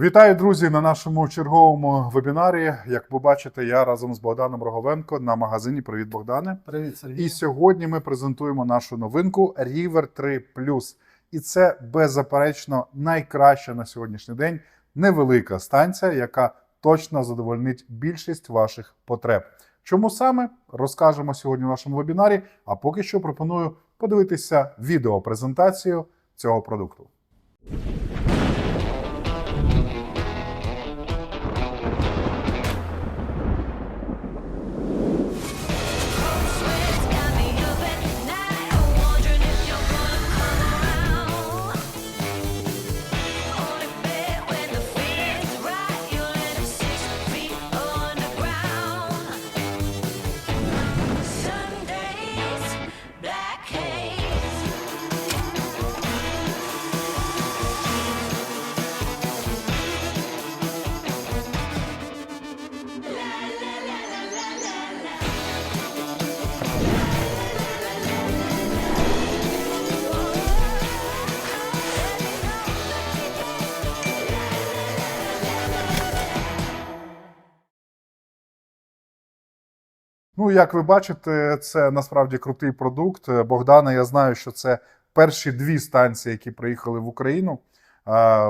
Вітаю, друзі, на нашому черговому вебінарі. Як ви бачите, я разом з Богданом Роговенко на магазині. Привіт, Богдане. Привіт, Сергій. І сьогодні ми презентуємо нашу новинку River 3 Plus. І це беззаперечно найкраща на сьогоднішній день невелика станція, яка точно задовольнить більшість ваших потреб. Чому саме розкажемо сьогодні в нашому вебінарі? А поки що пропоную подивитися відеопрезентацію цього продукту. Ну, як ви бачите, це насправді крутий продукт. Богдана, я знаю, що це перші дві станції, які приїхали в Україну.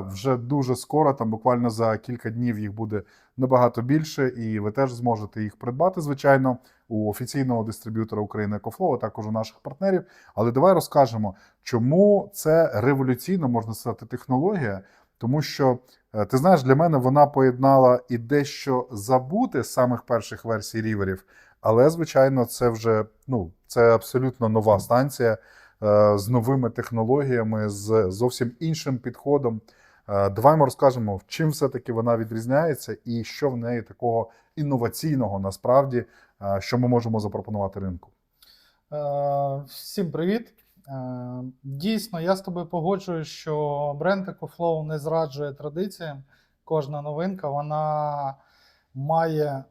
Вже дуже скоро, там буквально за кілька днів їх буде набагато більше, і ви теж зможете їх придбати, звичайно, у офіційного дистриб'ютора України EcoFlow, а також у наших партнерів. Але давай розкажемо, чому це революційна, можна сказати, технологія. Тому що е, ти знаєш, для мене вона поєднала і дещо забути з самих перших версій ріверів, але, звичайно, це вже ну, це абсолютно нова станція е, з новими технологіями, з зовсім іншим підходом. Е, Давай ми розкажемо, чим все-таки вона відрізняється, і що в неї такого інноваційного насправді, е, що ми можемо запропонувати ринку. Всім привіт. Дійсно, я з тобою погоджуюсь, що бренд EcoFlow не зраджує традиціям. Кожна новинка вона має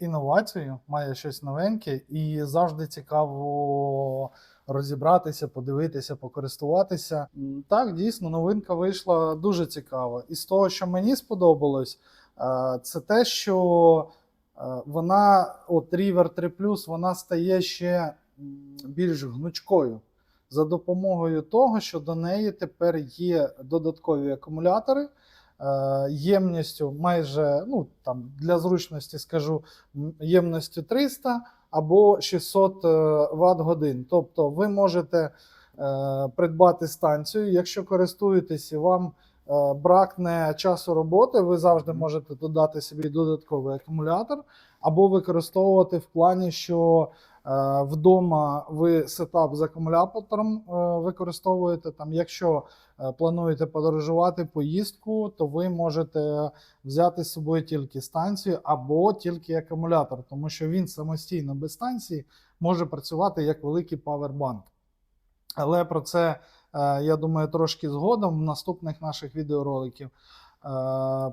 інновацію, має щось новеньке, і завжди цікаво розібратися, подивитися, покористуватися. Так, дійсно, новинка вийшла дуже цікава. І з того, що мені сподобалось, е, це те, що е, вона, от River 3 вона стає ще більш гнучкою за допомогою того, що до неї тепер є додаткові акумулятори. Е, Ємністю майже ну там для зручності скажу ємністю 300 або 600 Вт годин. Тобто ви можете е, придбати станцію, якщо користуєтесь і вам е, бракне часу роботи, ви завжди можете додати собі додатковий акумулятор, або використовувати в плані, що е, вдома ви сетап з акумулятором е, використовуєте. Там, якщо е, плануєте подорожувати поїздку, то ви можете взяти з собою тільки станцію або тільки акумулятор, тому що він самостійно без станції може працювати як великий павербанк. Але про це, е, я думаю, трошки згодом в наступних наших відеороликів е,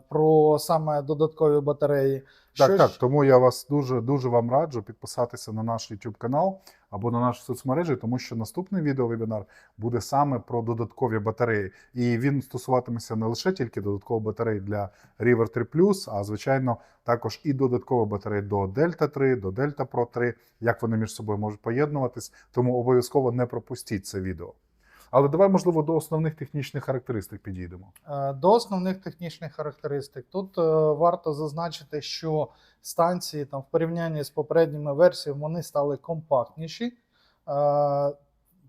про саме додаткові батареї. Так, Що так. ж- Тому я вас дуже дуже вам раджу підписатися на наш YouTube канал або на наші соцмережі, тому що наступний відеовебінар буде саме про додаткові батареї. І він стосуватиметься не лише тільки додаткових батарей для River 3 а звичайно також і додаткові батареї до Delta 3, до Delta Pro 3, як вони між собою можуть поєднуватись. Тому обов'язково не пропустіть це відео. Але давай, можливо, до основних технічних характеристик підійдемо. Е, До основних технічних характеристик. Тут е, варто зазначити, що станції там, в порівнянні з попередніми версіями вони стали компактніші. Е,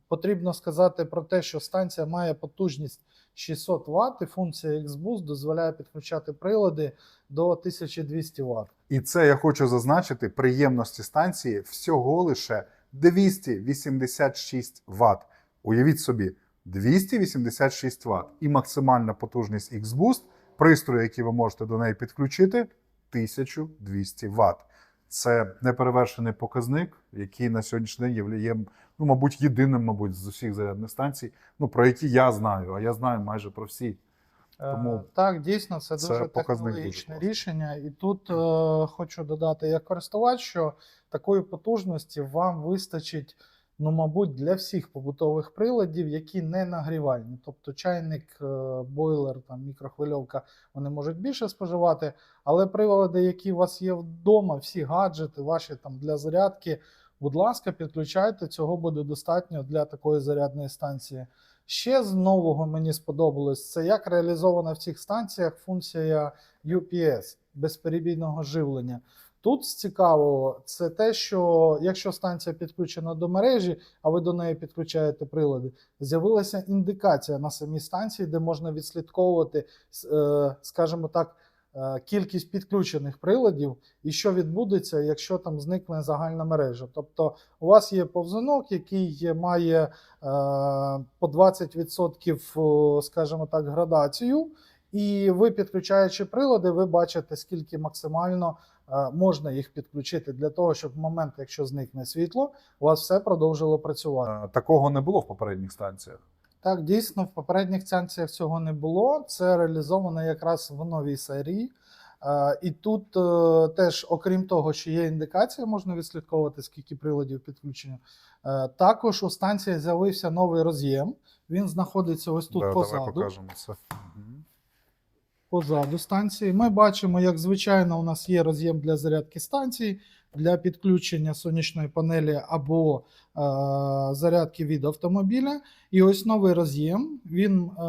Потрібно сказати про те, що станція має потужність 600 Вт, і функція X-Boost дозволяє підключати прилади до 1200 Вт. І це я хочу зазначити приємності станції всього лише 286 Вт. Уявіть собі, 286 Вт і максимальна потужність X-Boost, пристрої, які ви можете до неї підключити, 1200 Вт. Це неперевершений показник, який на сьогоднішній день є, ну, мабуть, єдиним, мабуть, з усіх зарядних станцій, ну, про які я знаю, а я знаю майже про всі. Тому Е, так, дійсно, це це дуже показник дуже рішення. І тут е, хочу додати як користувач, що такої потужності вам вистачить ну, мабуть, для всіх побутових приладів, які не нагрівальні. Тобто чайник, е, бойлер, там, мікрохвильовка, вони можуть більше споживати, але прилади, які у вас є вдома, всі гаджети, ваші там для зарядки, будь ласка, підключайте, цього буде достатньо для такої зарядної станції. Ще з нового мені сподобалось це як реалізована в цих станціях функція UPS безперебійного живлення. Тут цікавого це те, що якщо станція підключена до мережі, а ви до неї підключаєте прилади, з'явилася індикація на самій станції, де можна відслідковувати, е, скажімо так, е, кількість підключених приладів і що відбудеться, якщо там зникне загальна мережа. Тобто у вас є повзунок, який має е, по 20%, о, скажімо так, градацію. І ви, підключаючи прилади, ви бачите, скільки максимально можна їх підключити для того, щоб в момент, якщо зникне світло, у вас все продовжило працювати. Е, Такого не було в попередніх станціях. Так, дійсно, в попередніх станціях цього не було. Це реалізовано якраз в новій серії. Е, І тут е, теж, окрім того, що є індикація, можна відслідковувати, скільки приладів підключено. е, Також у станції з'явився новий роз'єм. Він знаходиться ось тут Да, давай позаду. покажемо це. Позаду станції. Ми бачимо, як звичайно, у нас є роз'єм для зарядки станції, для підключення сонячної панелі або е, зарядки від автомобіля. І ось новий роз'єм. Він е,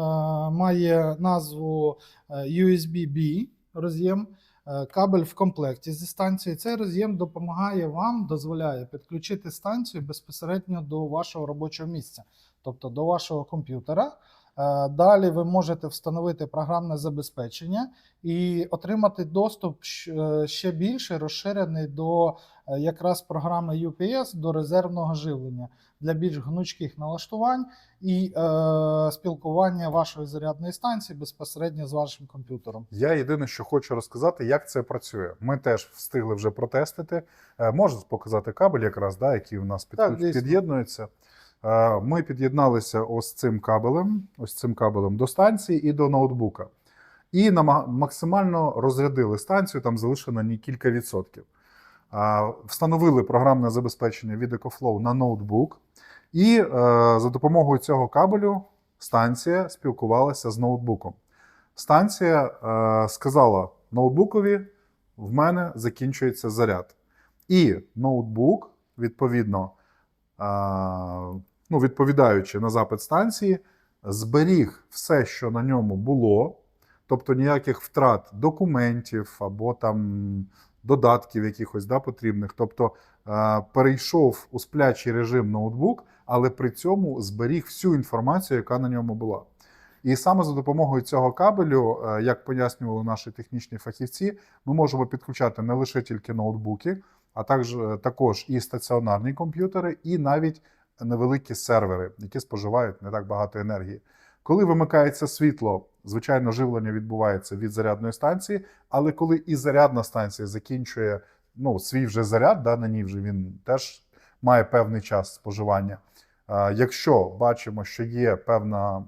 має назву е, USB-B роз'єм. е, Кабель в комплекті зі станцією. Цей роз'єм допомагає вам, дозволяє підключити станцію безпосередньо до вашого робочого місця, тобто до вашого комп'ютера. Е, Далі ви можете встановити програмне забезпечення і отримати доступ е, ще більше розширений до е, якраз програми UPS до резервного живлення для більш гнучких налаштувань і е, спілкування вашої зарядної станції безпосередньо з вашим комп'ютером. Я єдине, що хочу розказати, як це працює. Ми теж встигли вже протестити. Е, Можу показати кабель, якраз, да, який у нас Так, підключ- дійсно. під'єднується. Е, Ми під'єдналися ось цим кабелем, ось цим кабелем до станції і до ноутбука. І максимально розрядили станцію, там залишено ні кілька відсотків. Е, Встановили програмне забезпечення від EcoFlow на ноутбук, і е, за допомогою цього кабелю станція спілкувалася з ноутбуком. Станція сказала ноутбукові: в мене закінчується заряд. І ноутбук, відповідно, ну, відповідаючи на запит станції, зберіг все, що на ньому було, тобто ніяких втрат документів або там додатків якихось да, потрібних. Тобто е, перейшов у сплячий режим ноутбук, але при цьому зберіг всю інформацію, яка на ньому була. І саме за допомогою цього кабелю, е, як пояснювали наші технічні фахівці, ми можемо підключати не лише тільки ноутбуки, а також, також і стаціонарні комп'ютери, і навіть невеликі сервери, які споживають не так багато енергії. Коли вимикається світло, звичайно, живлення відбувається від зарядної станції, але коли і зарядна станція закінчує ну, свій вже заряд, да, на ній вже він теж має певний час споживання. Якщо бачимо, що є певна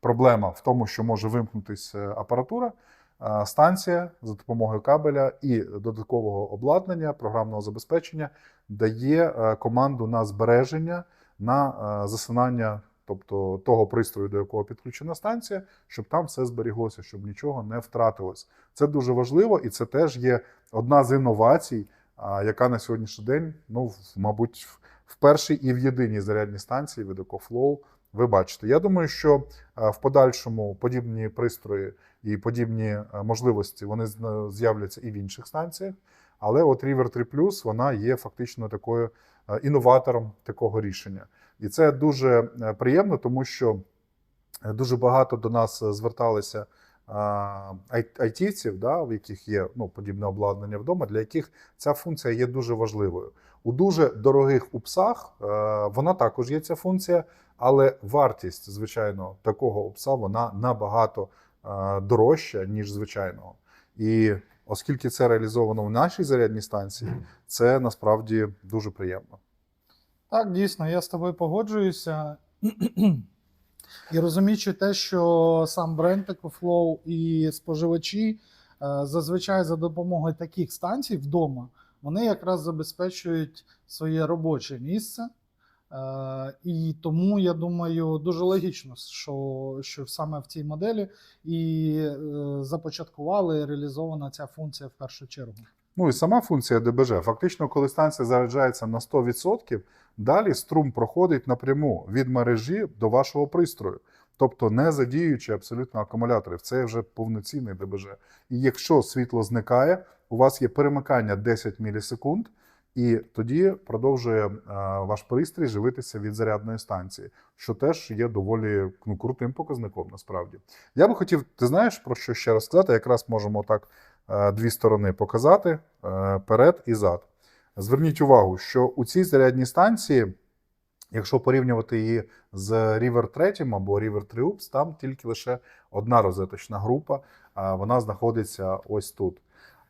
проблема в тому, що може вимкнутися апаратура, е, станція за допомогою кабеля і додаткового обладнання, програмного забезпечення дає е, команду на збереження, на е, засинання, тобто того пристрою, до якого підключена станція, щоб там все зберіглося, щоб нічого не втратилось. Це дуже важливо, і це теж є одна з інновацій, яка на сьогоднішній день, ну, мабуть, в першій і в єдиній зарядній станції від EcoFlow ви бачите. Я думаю, що е, в подальшому подібні пристрої і подібні е, можливості вони з'являться і в інших станціях. Але от River 3 Plus вона є фактично такою е, інноватором такого рішення. І це дуже приємно, тому що дуже багато до нас зверталися айтівців, да, в яких є ну, подібне обладнання вдома, для яких ця функція є дуже важливою. У дуже дорогих упсах е, вона також є ця функція, але вартість, звичайно, такого упса вона набагато е, дорожча, ніж звичайного. І оскільки це реалізовано в нашій зарядній станції, це насправді дуже приємно. Так, дійсно, я з тобою погоджуюся. І розуміючи те, що сам бренд EcoFlow і споживачі е, зазвичай за допомогою таких станцій вдома вони якраз забезпечують своє робоче місце, Е, І тому я думаю, дуже логічно, що, що саме в цій моделі і е, започаткували реалізована ця функція в першу чергу. Ну і сама функція ДБЖ. Фактично, коли станція заряджається на 100%, далі струм проходить напряму від мережі до вашого пристрою. Тобто не задіючи абсолютно акумуляторів. Це вже повноцінний ДБЖ. І якщо світло зникає, у вас є перемикання 10 мілісекунд, і тоді продовжує е, ваш пристрій живитися від зарядної станції, що теж є доволі ну, крутим показником насправді. Я би хотів, ти знаєш про що ще раз сказати? Якраз можемо так дві сторони показати е, перед і зад. Зверніть увагу, що у цій зарядній станції, якщо порівнювати її з River 3 або River 3 Ups, там тільки лише одна розеточна група, вона знаходиться ось тут.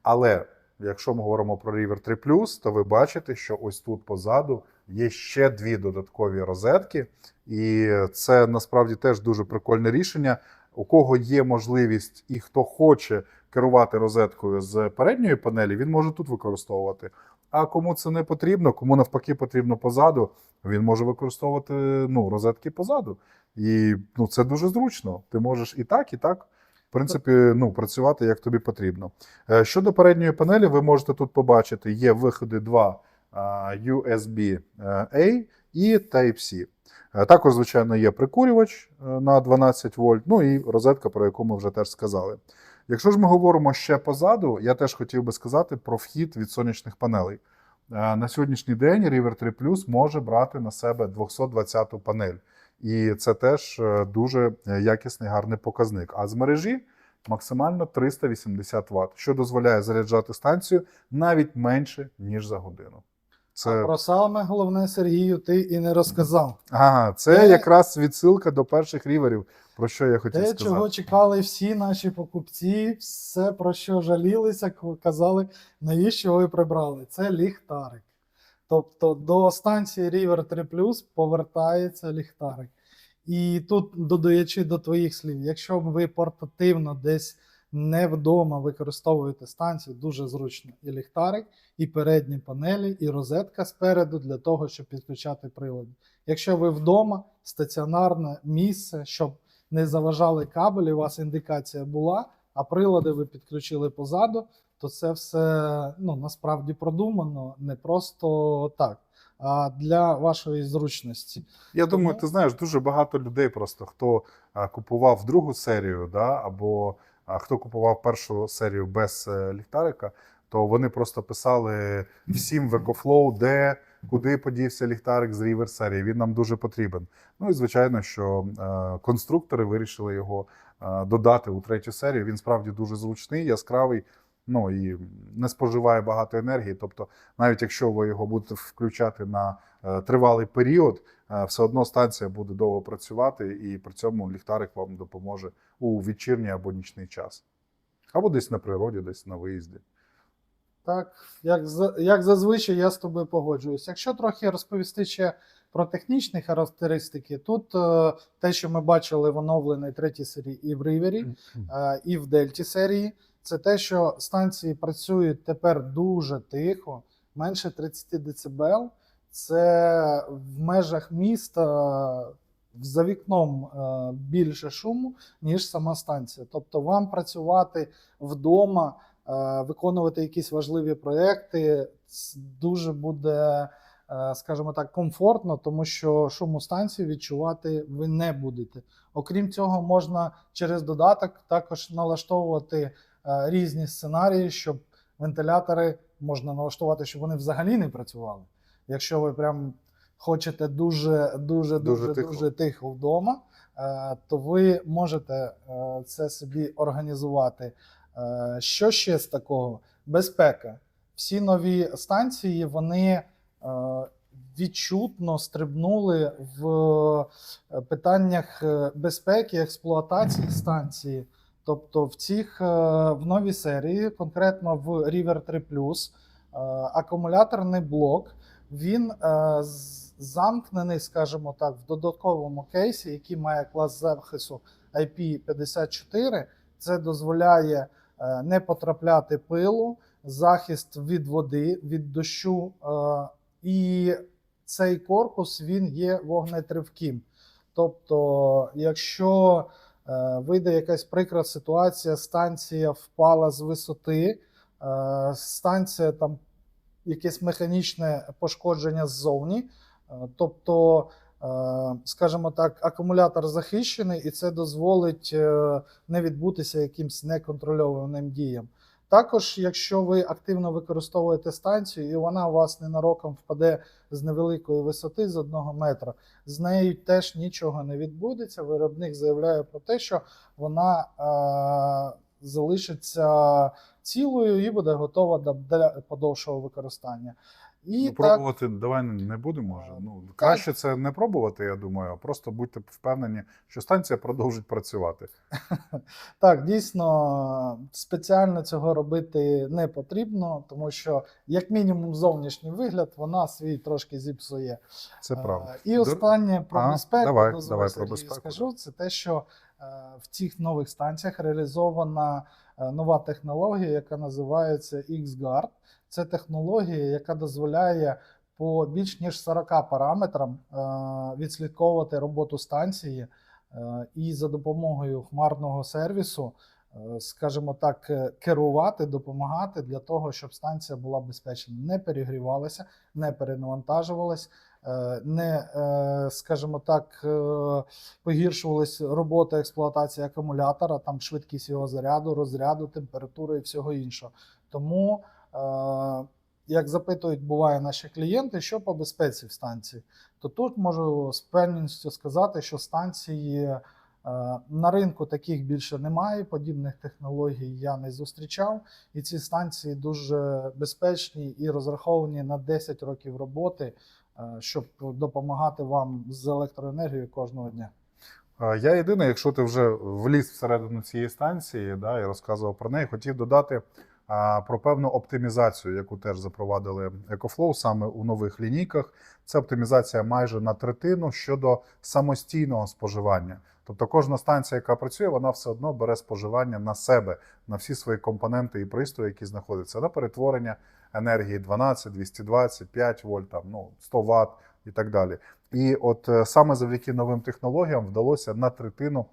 Але якщо ми говоримо про River 3 то ви бачите, що ось тут позаду є ще дві додаткові розетки, і це насправді теж дуже прикольне рішення. У кого є можливість і хто хоче керувати розеткою з передньої панелі, він може тут використовувати. А кому це не потрібно, кому навпаки потрібно позаду, він може використовувати ну, розетки позаду. І ну, це дуже зручно. Ти можеш і так, і так. В принципі, ну, працювати як тобі потрібно. Е, Щодо передньої панелі, ви можете тут побачити, є виходи 2 USB-A і Type-C. Е, Також, звичайно, є прикурювач е, на 12 вольт, ну і розетка, про яку ми вже теж сказали. Якщо ж ми говоримо ще позаду, я теж хотів би сказати про вхід від сонячних панелей. Е, На сьогоднішній день River 3 Plus може брати на себе 220-ту панель. І це теж е, дуже е, якісний гарний показник. А з мережі максимально 380 Вт, що дозволяє заряджати станцію навіть менше, ніж за годину. А про саме головне, Сергію, ти і не розказав. ага, це Те- якраз відсилка до перших ріверів, про що я хотів Те, сказати. чого чекали всі наші покупці, все про що жалілися, казали, навіщо ви прибрали? Це ліхтарик. Тобто до станції River 3 повертається ліхтарик. І тут, додаючи до твоїх слів, якщо ви портативно десь не вдома використовуєте станцію, дуже зручно і ліхтарик, і передні панелі, і розетка спереду для того, щоб підключати прилади. Якщо ви вдома, стаціонарне місце, щоб не заважали кабелі, у вас індикація була, а прилади ви підключили позаду, то це все ну, насправді продумано, не просто так, а для вашої зручності. Я думаю, ти знаєш, дуже багато людей просто хто купував другу серію, да, або а, хто купував першу серію без е, ліхтарика, то вони просто писали всім в EcoFlow, де куди подівся ліхтарик з River серії. Він нам дуже потрібен. Ну і звичайно, що е, конструктори вирішили його е, додати у третю серію. Він справді дуже зручний, яскравий. Ну і не споживає багато енергії. Тобто, навіть якщо ви його будете включати на е, тривалий період, е, все одно станція буде довго працювати, і при цьому ліхтарик вам допоможе у вечірній або нічний час. Або десь на природі, десь на виїзді. Так, як, як зазвичай, я з тобою погоджуюсь. Якщо трохи розповісти ще про технічні характеристики, тут е, те, що ми бачили в оновленій третій серії і в Рівері, е, і в Дельті серії, це те, що станції працюють тепер дуже тихо, менше 30 дБ. Це в межах міста за вікном е, більше шуму, ніж сама станція. Тобто вам працювати вдома, е, виконувати якісь важливі проекти дуже буде, е, скажімо так, комфортно, тому що шуму станції відчувати ви не будете. Окрім цього, можна через додаток також налаштовувати різні сценарії, щоб вентилятори можна налаштувати, щоб вони взагалі не працювали. Якщо ви прям хочете дуже дуже Дуже дуже тихо. дуже тихо вдома, е, то ви можете е, це собі організувати. Е, Що ще з такого? Безпека. Всі нові станції вони е, відчутно стрибнули в е, питаннях е, безпеки, експлуатації станції. Тобто в цих е, в новій серії, конкретно в River 3 е, акумуляторний блок, він е, замкнений, скажімо так, в додатковому кейсі, який має клас захисту IP54. Це дозволяє не потрапляти пилу, захист від води, від дощу. І цей корпус він є вогнетривким. Тобто, якщо вийде якась прикра ситуація, станція впала з висоти, е, станція там якесь механічне пошкодження ззовні. Е, Тобто, е, скажімо так, акумулятор захищений, і це дозволить е, не відбутися якимсь неконтрольованим діям. Також, якщо ви активно використовуєте станцію, і вона у вас ненароком впаде з невеликої висоти з одного метра, з нею теж нічого не відбудеться. Виробник заявляє про те, що вона е, залишиться цілою і буде готова для подовшого використання. І ну, так, давай не будемо. Вже. Ну, краще це не пробувати, я думаю, а просто будьте впевнені, що станція продовжить працювати. так, дійсно спеціально цього робити не потрібно, тому що, як мінімум, зовнішній вигляд вона свій трошки зіпсує. Це Е, правда. І останнє про безпеку. давай, давай про безпеку, скажу. Це те, що е, в цих нових станціях реалізована е, нова технологія, яка називається XGuard. Це технологія, яка дозволяє по більш ніж 40 параметрам е, відслідковувати роботу станції е, і за допомогою хмарного сервісу, е, скажімо так, керувати, допомагати для того, щоб станція була безпечна, не перегрівалася, не перенавантажувалась, не, скажімо так, погіршувалась робота експлуатації акумулятора, там швидкість його заряду, розряду, температури і всього іншого. Тому, як запитують, буває наші клієнти, що по безпеці в станції, то тут можу з певністю сказати, що станції е, на ринку таких більше немає, подібних технологій я не зустрічав. І ці станції дуже безпечні і розраховані на 10 років роботи, е, щоб допомагати вам з електроенергією кожного дня. Я єдине, якщо ти вже вліз всередину цієї станції, да, і розказував про неї, хотів додати про певну оптимізацію, яку теж запровадили EcoFlow саме у нових лінійках. Це оптимізація майже на третину щодо самостійного споживання. Тобто кожна станція, яка працює, вона все одно бере споживання на себе, на всі свої компоненти і пристрої, які знаходяться на перетворення енергії 12, 220, 5 вольт, там, ну, 100 Вт і так далі. І от е, саме завдяки новим технологіям вдалося на третину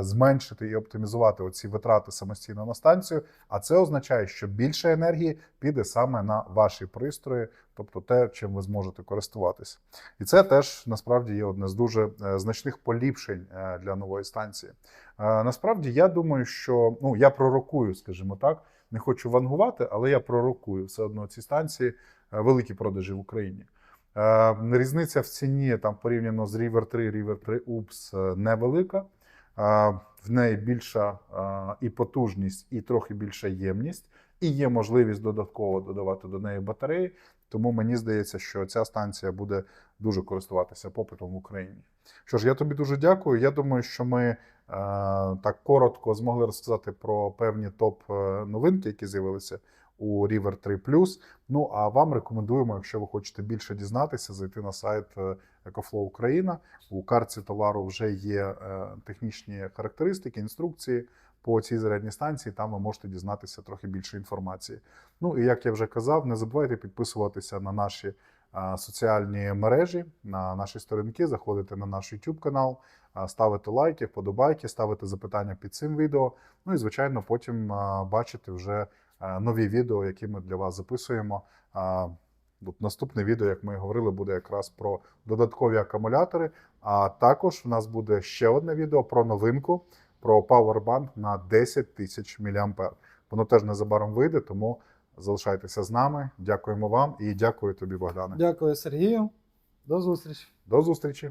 зменшити і оптимізувати оці витрати самостійно на станцію. А це означає, що більше енергії піде саме на ваші пристрої, тобто те, чим ви зможете користуватися. І це теж насправді є одне з дуже е, значних поліпшень е, для нової станції. Е, Насправді, я думаю, що ну я пророкую, скажімо так, не хочу вангувати, але я пророкую все одно ці станції е, великі продажі в Україні. Е, Різниця в ціні там порівняно з River 3, River 3 UPS е, невелика. В неї більша і потужність, і трохи більша ємність, і є можливість додатково додавати до неї батареї. Тому мені здається, що ця станція буде дуже користуватися попитом в Україні. Що ж, я тобі дуже дякую. Я думаю, що ми е, так коротко змогли розказати про певні топ е, новинки, які з'явилися у River 3 Ну а вам рекомендуємо, якщо ви хочете більше дізнатися, зайти на сайт е, EcoFlow Україна. У карті товару вже є е, технічні характеристики, інструкції по цій зарядній станції. Там ви можете дізнатися трохи більше інформації. Ну і як я вже казав, не забувайте підписуватися на наші е, соціальні мережі, на наші сторінки, заходити на наш YouTube канал, ставити лайки, вподобайки, ставити запитання під цим відео. Ну і звичайно, потім бачити вже нові відео, які ми для вас записуємо. Наступне відео, як ми говорили, буде якраз про додаткові акумулятори. А також в нас буде ще одне відео про новинку, про Powerbank на 10 тисяч мА. Воно теж незабаром вийде, тому залишайтеся з нами. Дякуємо вам і дякую тобі, Богдане. Дякую, Сергію. До зустрічі. До зустрічі!